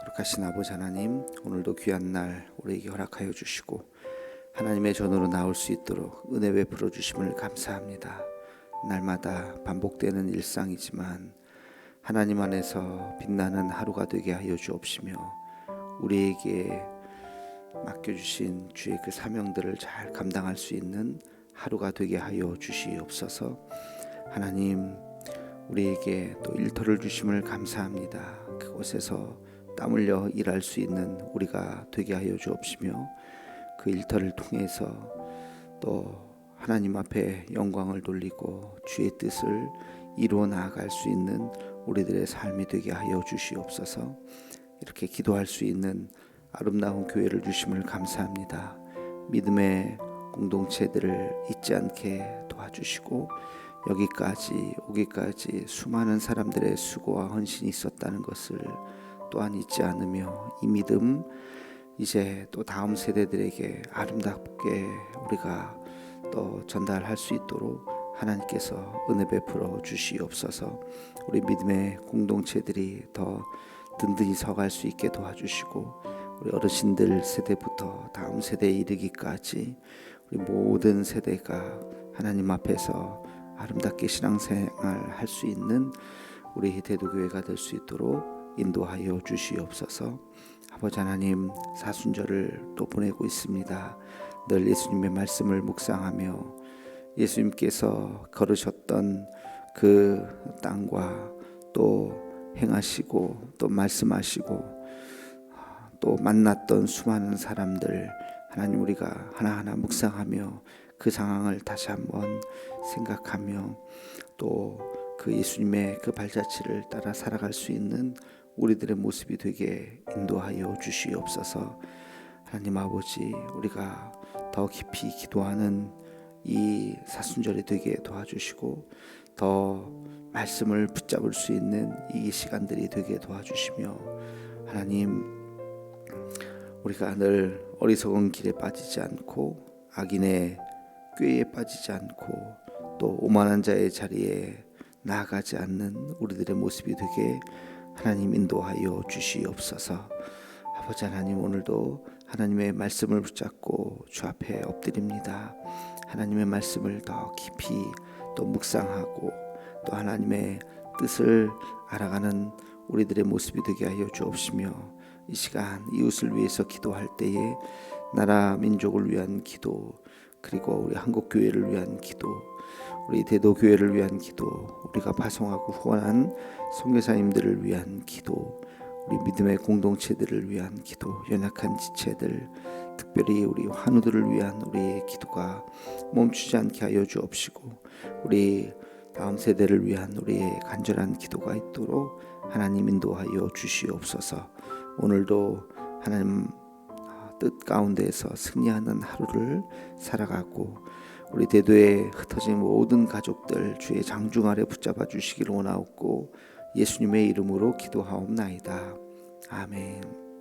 거룩하신 아버지 하나님 오늘도 귀한 날 우리에게 허락하여 주시고 하나님의 전으로 나올 수 있도록 은혜 베풀어 주심을 감사합니다. 날마다 반복되는 일상이지만 하나님 안에서 빛나는 하루가 되게 하여 주옵시며 우리에게 맡겨주신 주의 그 사명들을 잘 감당할 수 있는 하루가 되게 하여 주시옵소서 하나님 우리에게 또 일터를 주심을 감사합니다. 그곳에서 땀 흘려 일할 수 있는 우리가 되게 하여 주옵시며 그 일터를 통해서 또 하나님 앞에 영광을 돌리고 주의 뜻을 이루어 나아갈 수 있는 우리들의 삶이 되게 하여 주시옵소서. 이렇게 기도할 수 있는 아름다운 교회를 주심을 감사합니다. 믿음의 공동체들을 잊지 않게 도와주시고 여기까지 오기까지 수많은 사람들의 수고와 헌신이 있었다는 것을 또한 잊지 않으며 이 믿음 이제 또 다음 세대들에게 아름답게 우리가 또 전달할 수 있도록 하나님께서 은혜 베풀어 주시옵소서. 우리 믿음의 공동체들이 더 든든히 서갈 수 있게 도와주시고 우리 어르신들 세대부터 다음 세대에 이르기까지 우리 모든 세대가 하나님 앞에서 아름답게 신앙생활 할 수 있는 우리 대도교회가 될 수 있도록 인도하여 주시옵소서. 아버지 하나님 사순절을 또 보내고 있습니다. 늘 예수님의 말씀을 묵상하며 예수님께서 걸으셨던 그 땅과 또 행하시고 또 말씀하시고 또 만났던 수많은 사람들 하나님 우리가 하나하나 묵상하며 그 상황을 다시 한번 생각하며 또 그 예수님의 그 발자취를 따라 살아갈 수 있는 우리들의 모습이 되게 인도하여 주시옵소서. 하나님 아버지 우리가 더 깊이 기도하는 이 사순절이 되게 도와주시고 더 말씀을 붙잡을 수 있는 이 시간들이 되게 도와주시며 하나님 우리가 늘 어리석은 길에 빠지지 않고 악인의 꾀에 빠지지 않고 또 오만한 자의 자리에 나아가지 않는 우리들의 모습이 되게 하나님 인도하여 주시옵소서. 아버지 하나님 오늘도 하나님의 말씀을 붙잡고 주 앞에 엎드립니다. 하나님의 말씀을 더 깊이 또 묵상하고 또 하나님의 뜻을 알아가는 우리들의 모습이 되게 하여 주옵시며 이 시간 이웃을 위해서 기도할 때에 나라 민족을 위한 기도 그리고 우리 한국 교회를 위한 기도 우리 대도 교회를 위한 기도 우리가 파송하고 후원한 선교사님들을 위한 기도 우리 믿음의 공동체들을 위한 기도 연약한 지체들 특별히 우리 환우들을 위한 우리의 기도가 멈추지 않게 하여 주옵시고 우리 다음 세대를 위한 우리의 간절한 기도가 있도록 하나님 인도하여 주시옵소서. 오늘도 하나님 뜻 가운데에서 승리하는 하루를 살아가고 우리 대도에 흩어진 모든 가족들 주의 장중 아래 붙잡아 주시기를 원하옵고 예수님의 이름으로 기도하옵나이다. 아멘.